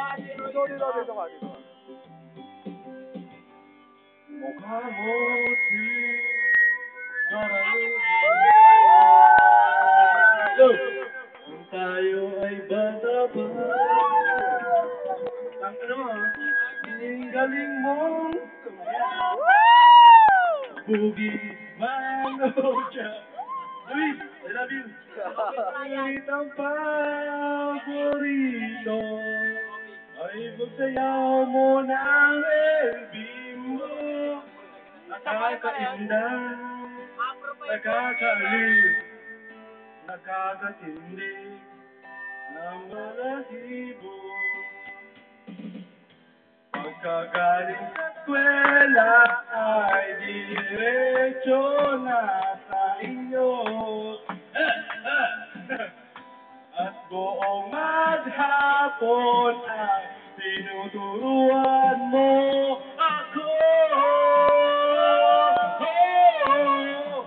ka, dito, dito, dito, dito ka, dito ka. Mukha mo si Kung tayo ay bata pa Ang ano mo Ang galing mong Boogie Manocha Luis, I love you ang paborito Ay magsayaw mo ng LB mo. Nakakainda Nakakaaliw Nakakatindi Ng balahibo Pagkagaling sa eskwela ay diretso na sa inyo. At buong maghapon ay tinuturuan mo ako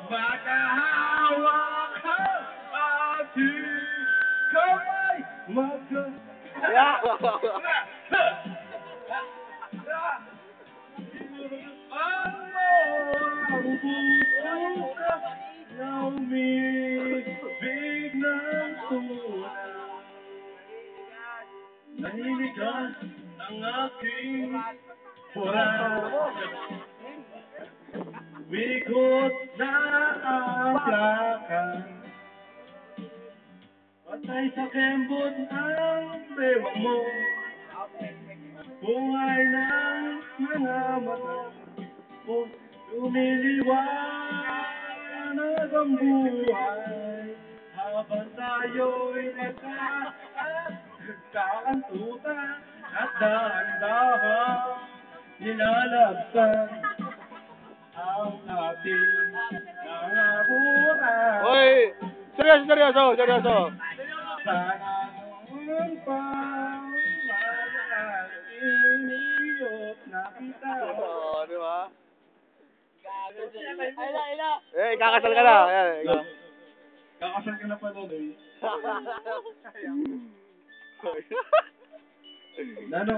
Makahawak ang ating kamay Magka... Ang bubukas ng ang aking buwan Wikot na ang plaka Patay sa kembot ang bewang mo. Buhay ng mga mata. Mo Lumiliwanag ang buhay Habang tayo'y magkakantutan At dahan-dahan nilalabsan Ang ating mga buhay Hoy! Seryoso, seryoso, seryoso. Sana noon pa iniyot na kita Oo, di ba? Ayla, ayla. Eh, kakasal ka na. Ayan, ikaw. Kakasal ka na pa doon eh Nano,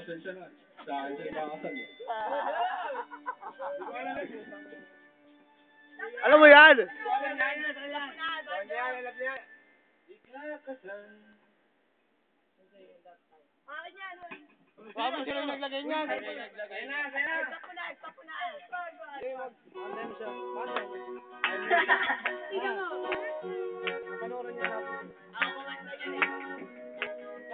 pasensya na. Sa akin siya kakasal eh. Alam mo yan? Bakit sila naglagay niyan?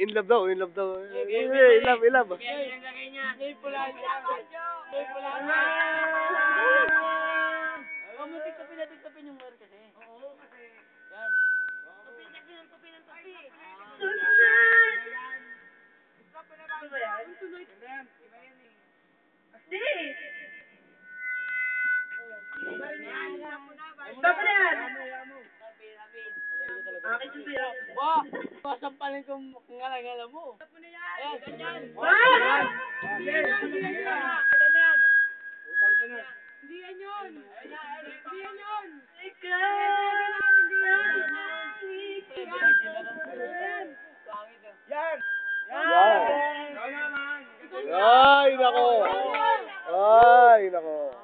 in love daw, in love daw. Eh, in love, in love. May pula. May pula Wah! Pasampalin ko ngala-ngala mo. Ayan, ganyan. Ah! Hindi yan hindi yan. Ito na yan. Hindi yan yun. Hindi yan yun. Yan! Ay, nako! Ay, nako!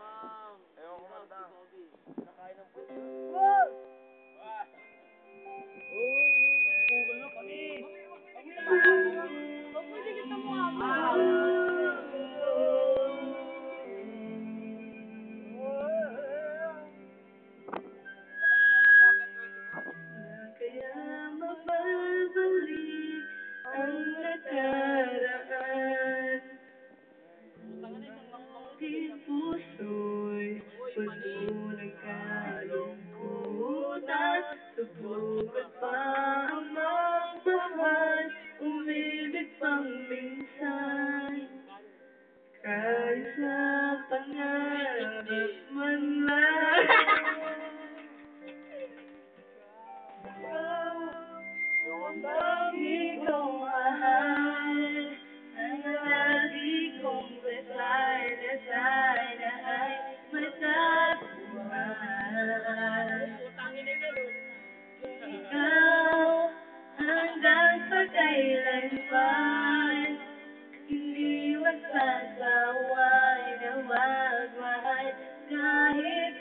Kahit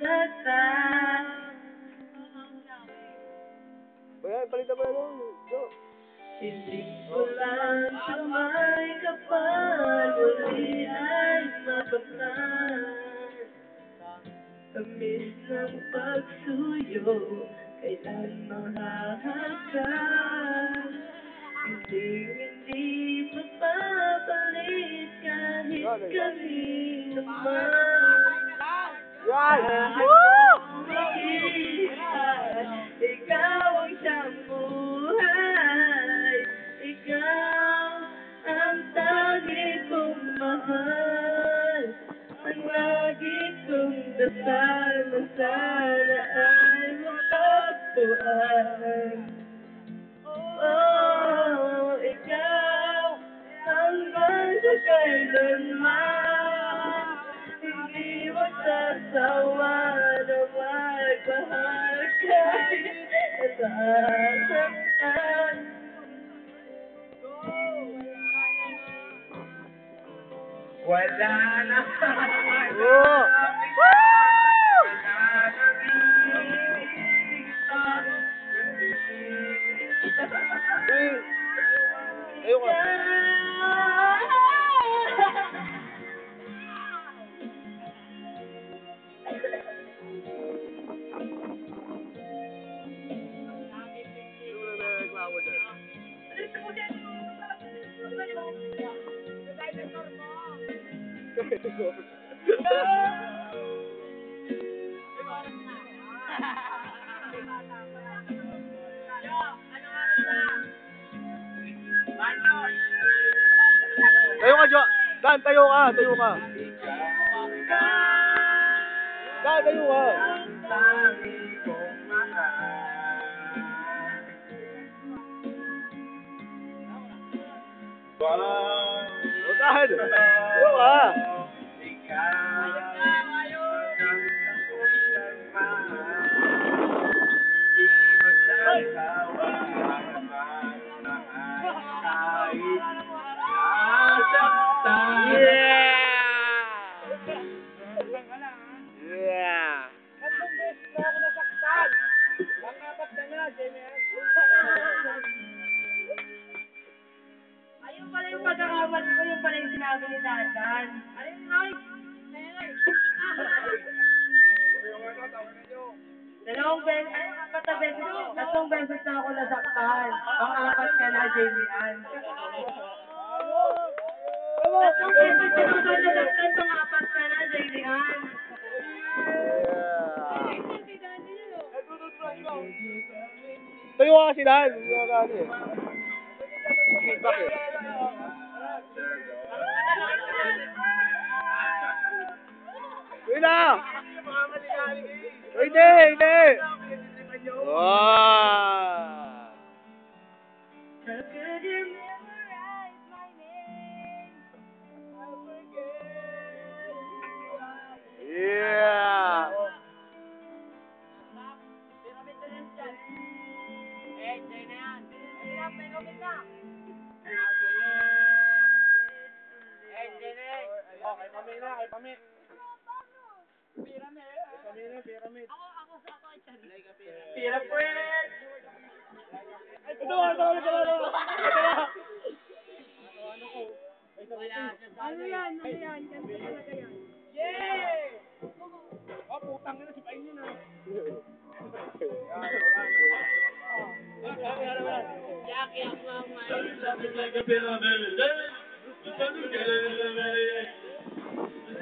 nasasaktan Bayan, palitan mo na nun. Jo. Hindi ko lang sabay kapag muli ay mapagtan Tamis ng pagsuyo, kailan mahahagkan Hindi, hindi man Yan! ikaw ang Ikaw ang tagi kong Ang lagi kong dasal na sana Oh, ikaw hanggang sa kailanman Wala na. Oo! Uy! Ayun Tayo ka, Jo. Dan, tayo ka. Tayo ka. Dan, tayo ka. O, Dan. Tayo ka. Pagkakamali ko, yung pala yung sinabi ni Dandan. Ayun, Noy! Dalawang beses, ay, apat na beses, tatlong beses na ako nasaktan. Pang-apat ka na, Jamie Ann. Tatlong beses na ako nasaktan, pang-apat ka na, Jamie Ann. Tayo ka kasi Dan. Hindi ka ano eh. Feedback eh. Uy na! Uy, hindi, hindi! Wow! How could you memorize my name? Yeah! Pira friend! Ito, ito, ito, ito, ito. Ano yan? Ano yan? Ganito talaga yan.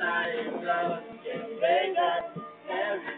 I love you, Make Vegas, every